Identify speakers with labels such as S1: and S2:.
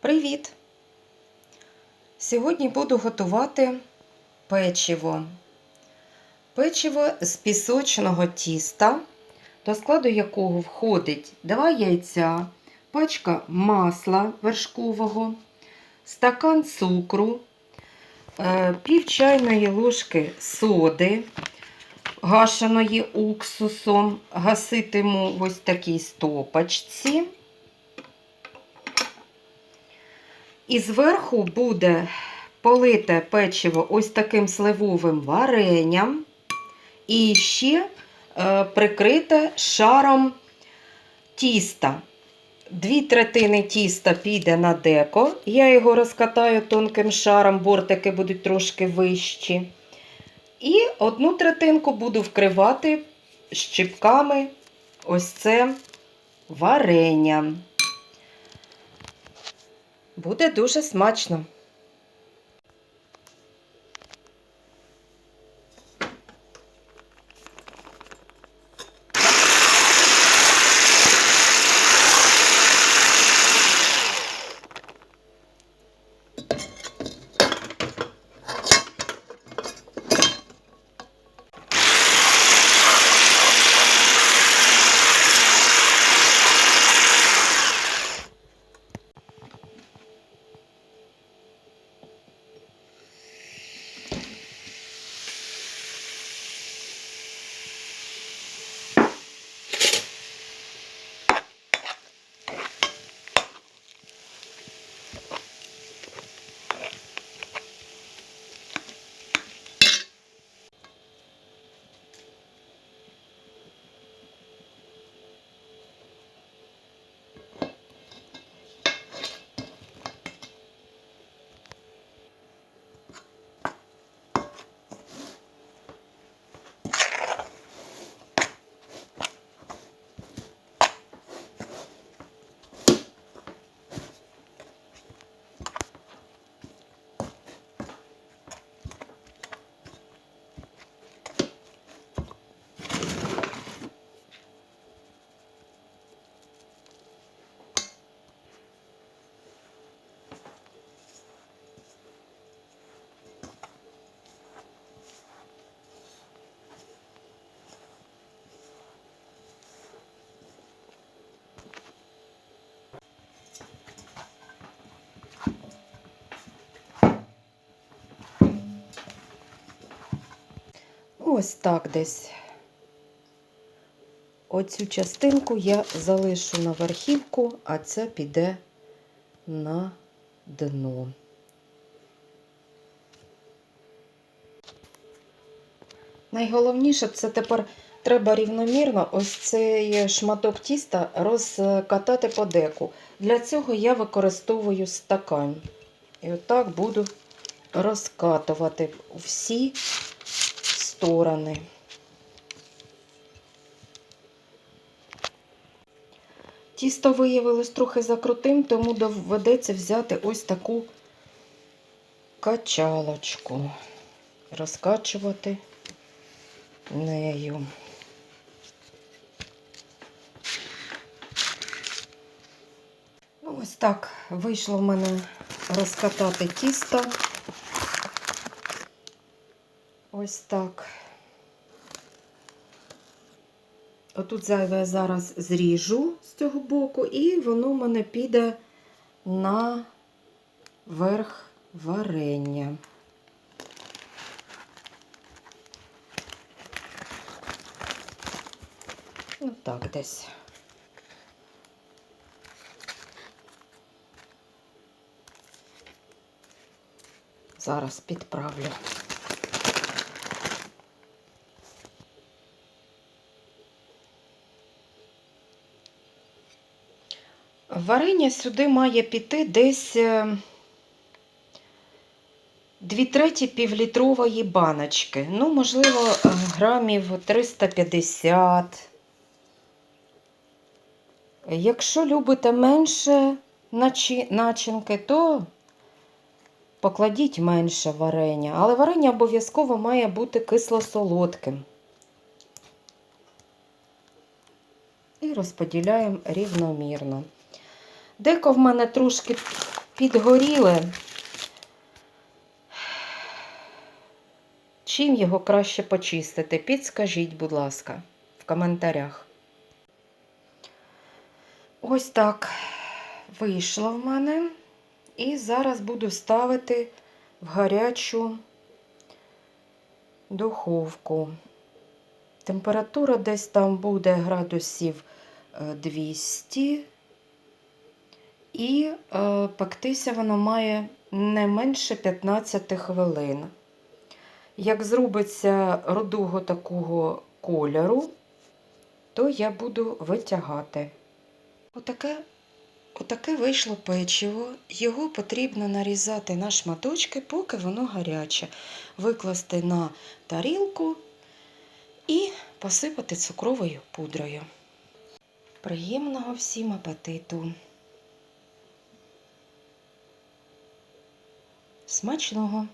S1: Привіт! Сьогодні буду готувати печиво. Печиво з пісочного тіста, до складу якого входить 2 яйця, пачка масла вершкового, стакан цукру, е, пів чайної ложки соди, гашеної уксусом, гаситиму ось такій стопочці. І зверху буде полите печиво ось таким сливовим варенням. І ще е, прикрите шаром тіста. Дві третини тіста піде на деко. Я його розкатаю тонким шаром, бортики будуть трошки вищі. І одну третинку буду вкривати щіпками ось це варення. Буде дуже смачно. Ось так десь. Оцю частинку я залишу на верхівку, а це піде на дно. Найголовніше це тепер треба рівномірно ось цей шматок тіста розкатати по деку. Для цього я використовую стакан. І отак буду розкатувати всі сторони. Тісто виявилось трохи закрутим, тому доведеться взяти ось таку качалочку, розкачувати нею. Ну, Ось так вийшло в мене розкатати тісто. Ось так. Отут зайве зараз зріжу з цього боку, і воно в мене піде на верх варення. Ну так десь. Зараз підправлю. Варення сюди має піти десь 2 треті півлітрової баночки. Ну, можливо, е, грамів 350. Якщо любите менше начинки, то покладіть менше варення. Але варення обов'язково має бути кисло-солодким. І розподіляємо рівномірно. Деко в мене трошки підгоріле. Чим його краще почистити? Підскажіть, будь ласка, в коментарях. Ось так вийшло в мене. І зараз буду ставити в гарячу духовку. Температура десь там буде градусів е, 200. І е, пектися воно має не менше 15 хвилин. Як зробиться рудого такого кольору, то я буду витягати. Отаке, отаке вийшло печиво. Його потрібно нарізати на шматочки, поки воно гаряче. Викласти на тарілку і посипати цукровою пудрою. Приємного всім апетиту! Смачного!